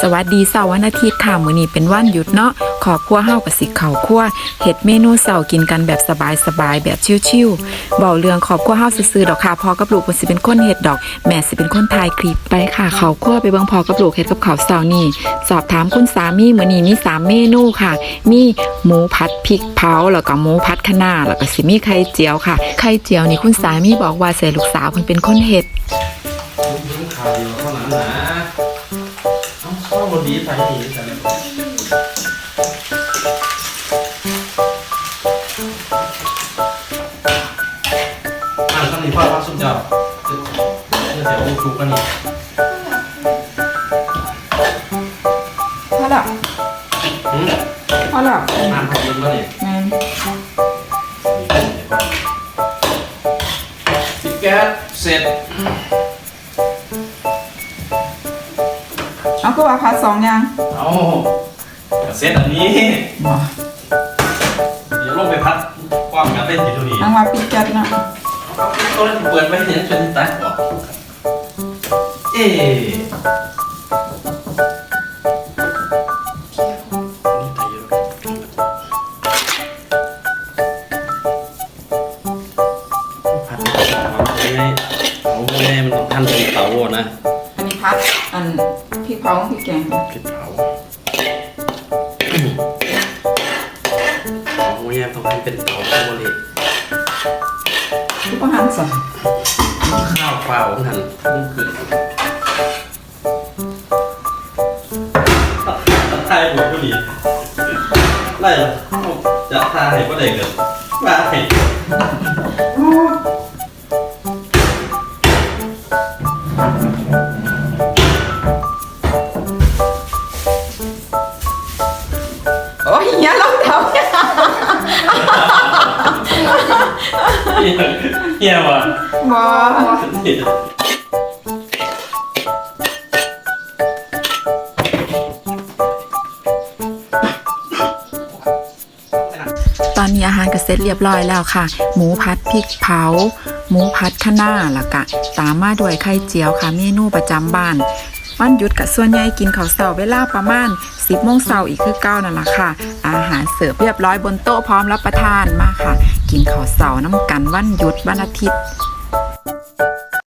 สวัสดีเสาร์วันอาทิตย์ค่ะมื้อนี้เป็นวันหยุดเนาะขอครัวเฮากับสิเข้าวครัวเฮ็ดเมนูเสาร์กินกันแบบสบายๆแบบชิวๆเบาเรื่องขอบครัวเฮาซื่อๆดอกค่ะพอกับลูกเพิ่นสิเป็นคนเฮ็ดดอก แม่สิเป็นคนถ่ายคลิปไปค่ะเขาวครัวไปเบิ่งพอกับลูกเฮ็ดกับข้าวเสาร์นี่สอบถามคุณสามีมื้อนี้มีสามเมนูค่ะ มีหมูผัดพริกเผาแล้วก็หมูผัดคะน้าแล้วก็สิมีไข่เจียวค่ะ ไข่เจียวนี่คุณสามีบอกว่าใส่ลูกสาวเพิ่นเป็นคนเฮ็ดยิ้ม ข่าวเดียวเท่านั้นนะเอาเข้าบดีไปดีแต่ละอ่านคำนี้พ่อพระสุดยอดเดี๋ยวเดี๋ยวชูกันนี่พอแล้วหืมพอแล้วอ่านพอดีมาเนี่ยแม่นปิดแก๊สเสร็จ เอาคือว่าพัดสองอย่างเอาเสร็จอันนี้บ่เดี๋ยวลงไปพัดความกันเล่นอยู่ตรงนี้นางว่าปิดจัดเนาะเอาตัวนั้นเปิดไว้เนี่ยจนตายบอกเอ๊ะผัดเอาไงเอาไงมันต้องทันตรงเตาอะนะอันนี้ พัดอันพริกเผาพริกแกงพริกเผาเอาไงต้องให้เป็นเตาข้าวเลยทุกอาหารสั่งข้าวเปล่าของทันมันขึ้นตัดทายหมดพอดีไล่จะทายก็ได้เกินว่าให้ เฮียวะบ่ตอนนี้อาหารก็เสร็จเรียบร้อยแล้วค่ะ หมูผัดพริกเผา หมูผัดคะน้าแล้วก็ตามมาด้วยไข่เจียวค่ะ เมนูประจำบ้าน วันหยุดกับส่วนใหญ่กินข้าวเสาเวลาประมาณ 10โมงเสาอีกคือเก้านั่นแหละค่ะ อาหารเสิร์ฟเรียบร้อยบนโต๊ะพร้อมรับประทานมาค่ะ กินข้าวเสาน้ำกันวันหยุดวันอาทิตย์